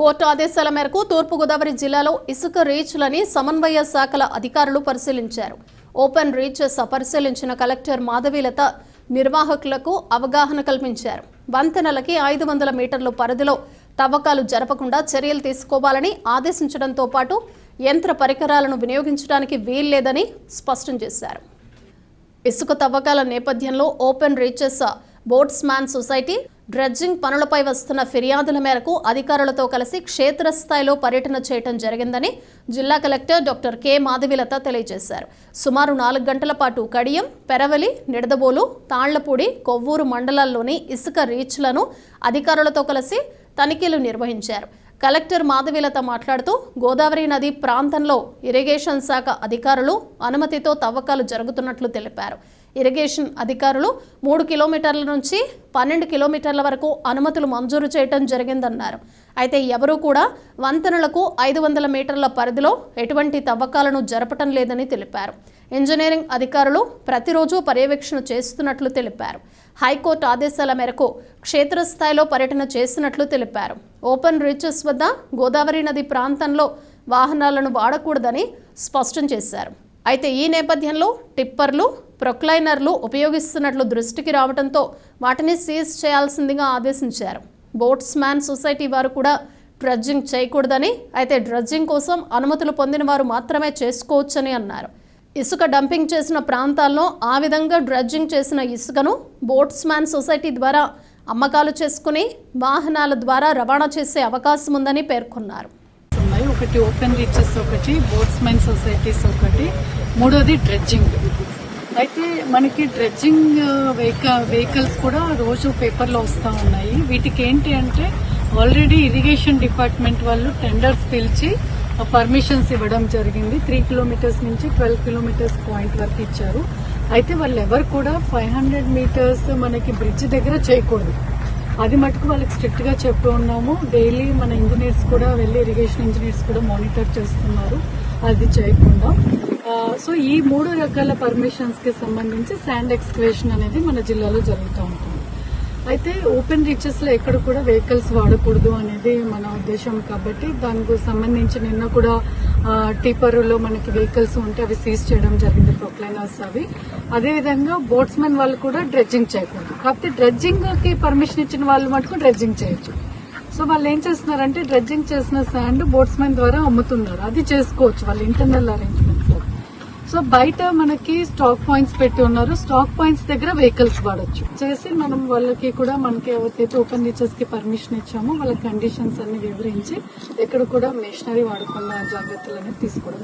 Court ఆదేశాల మేరకు తూర్పుగోదావరి జిల్లాలో ఇసుక రీచ్లని సమన్వయ శాఖల అధికారులు పరిశీలించారు. ఓపెన్ రీచెస్ పరిశీలించిన కలెక్టర్ మాధవీలత నిర్వాహకులకు అవగాహన కల్పించారు. వంతెనలకి ఐదు వందల మీటర్ల పరిధిలో తవ్వకాలు జరపకుండా చర్యలు తీసుకోవాలని ఆదేశించడంతో పాటు యంత్ర పరికరాలను వినియోగించడానికి వీల్లేదని స్పష్టం చేశారు. ఇసుక తవ్వకాల నేపథ్యంలో open reaches boatsman society dredging పనులపై వస్తున్న ఫిర్యాదుల మేరకు అధికారులతో కలిసి క్షేత్రస్థాయిలో పర్యటన చేయడం జరిగిందని జిల్లా కలెక్టర్ డాక్టర్ కె. మాధవిలత తెలియజేశారు. సుమారు నాలుగు గంటల పాటు కడియం పెరవలి నిడదబోలు తాళ్ళపూడి కొవ్వూరు మండలాల్లోని ఇసుక రీచ్లను అధికారులతో కలిసి తనిఖీలు నిర్వహించారు. కలెక్టర్ మాధవీలత మాట్లాడుతూ గోదావరి నది ప్రాంతంలో ఇరిగేషన్ శాఖ అధికారులు అనుమతితో తవ్వకాలు జరుగుతున్నట్లు తెలిపారు. ఇరిగేషన్ అధికారులు మూడు కిలోమీటర్ల నుంచి పన్నెండు కిలోమీటర్ల వరకు అనుమతులు మంజూరు చేయటం జరిగిందన్నారు. అయితే ఎవరూ కూడా వంతెనలకు ఐదు వందల మీటర్ల పరిధిలో ఎటువంటి తవ్వకాలను జరపటం లేదని తెలిపారు. ఇంజనీరింగ్ అధికారులు ప్రతిరోజు పర్యవేక్షణ చేస్తున్నట్లు తెలిపారు. హైకోర్టు ఆదేశాల మేరకు క్షేత్రస్థాయిలో పర్యటన చేసినట్లు తెలిపారు. ఓపెన్ రీచెస్ వద్ద గోదావరి నది ప్రాంతంలో వాహనాలను వాడకూడదని స్పష్టం చేశారు. అయితే ఈ నేపథ్యంలో టిప్పర్లు ప్రొక్లైనర్లు ఉపయోగిస్తున్నట్లు దృష్టికి రావడంతో వాటిని సీజ్ చేయాల్సిందిగా ఆదేశించారు. బోట్స్మ్యాన్ సొసైటీ వారు కూడా డ్రడ్జింగ్ చేయకూడదని అయితే డ్రడ్జింగ్ కోసం అనుమతులు పొందిన వారు మాత్రమే చేసుకోవచ్చని అన్నారు. ఇసుక డంపింగ్ చేసిన ప్రాంతాల్లో ఆ విధంగా డ్రడ్జింగ్ చేసిన ఇసుకను బోట్స్మ్యాన్ సొసైటీ ద్వారా అమ్మకాలు చేసుకుని వాహనాల ద్వారా రవాణా చేసే అవకాశం ఉందని పేర్కొన్నారు. ఒకటి ఓపెన్ రీచెస్ ఒకటి బోట్స్మెన్ సొసైటీస్ ఒకటి. మూడోది డ్రెడ్జింగ్. అయితే మనకి డ్రెడ్జింగ్ వెహికల్ వెహికల్స్ కూడా రోజు పేపర్లో వస్తూ ఉన్నాయి. వీటికి ఏంటి అంటే ఆల్రెడీ ఇరిగేషన్ డిపార్ట్మెంట్ వాళ్ళు టెండర్స్ పిలిచి పర్మిషన్స్ ఇవ్వడం జరిగింది. త్రీ కిలోమీటర్స్ నుంచి ట్వెల్వ్ కిలోమీటర్స్ పాయింట్ వరకు ఇచ్చారు. అయితే వాళ్ళు ఎవరు కూడా ఫైవ్ హండ్రెడ్ మీటర్స్ మనకి బ్రిడ్జ్ దగ్గర చేయకూడదు. అది మటుకు వాళ్ళకి స్ట్రిక్ట్గా చెప్తూ ఉన్నాము. డైలీ మన ఇంజనీర్స్ కూడా వెళ్ళి ఇరిగేషన్ ఇంజనీర్స్ కూడా మానిటర్ చేస్తున్నారు. అది చేయకుండా. సో ఈ మూడు రకాల పర్మిషన్స్కి సంబంధించి శాండ్ ఎక్స్కవేషన్ అనేది మన జిల్లాలో జరుగుతూ ఉంటుంది. అయితే ఓపెన్ రీచెస్లో ఎక్కడ కూడా వెహికల్స్ వాడకూడదు అనేది మన ఉద్దేశం కాబట్టి దానికి సంబంధించి నిన్న కూడా టీపరులో మనకి వెహికల్స్ ఉంటే అవి సీజ్ చేయడం జరిగింది ప్రొక్లైనర్స్ అవి. అదేవిధంగా బోట్స్మెన్ వాళ్ళు కూడా డ్రెడ్జింగ్ చేయకూడదు. కాకపోతే డ్రెడ్జింగ్కి పర్మిషన్ ఇచ్చిన వాళ్ళు మటుకు డ్రెడ్జింగ్ చేయొచ్చు. సో వాళ్ళు ఏం చేస్తున్నారంటే డ్రెడ్జింగ్ చేసిన శాండ్ బోట్స్మెన్ ద్వారా అమ్ముతున్నారు. అది చేసుకోవచ్చు. వాళ్ళు ఇంటర్నల్ అరేంజ్ సో బయట మనకి స్టాక్ పాయింట్స్ పెట్టి ఉన్నారు. స్టాక్ పాయింట్స్ దగ్గర వెహికల్స్ వాడచ్చు. చేసి మనం వాళ్ళకి కూడా మనకి ఎవరికైతే ఓపెన్ రీచర్స్కి పర్మిషన్ ఇచ్చామో వాళ్ళ కండిషన్స్ అన్ని వివరించి ఎక్కడ కూడా మెషినరీ వాడకుండా జాగ్రత్తలు అనేది తీసుకోవడం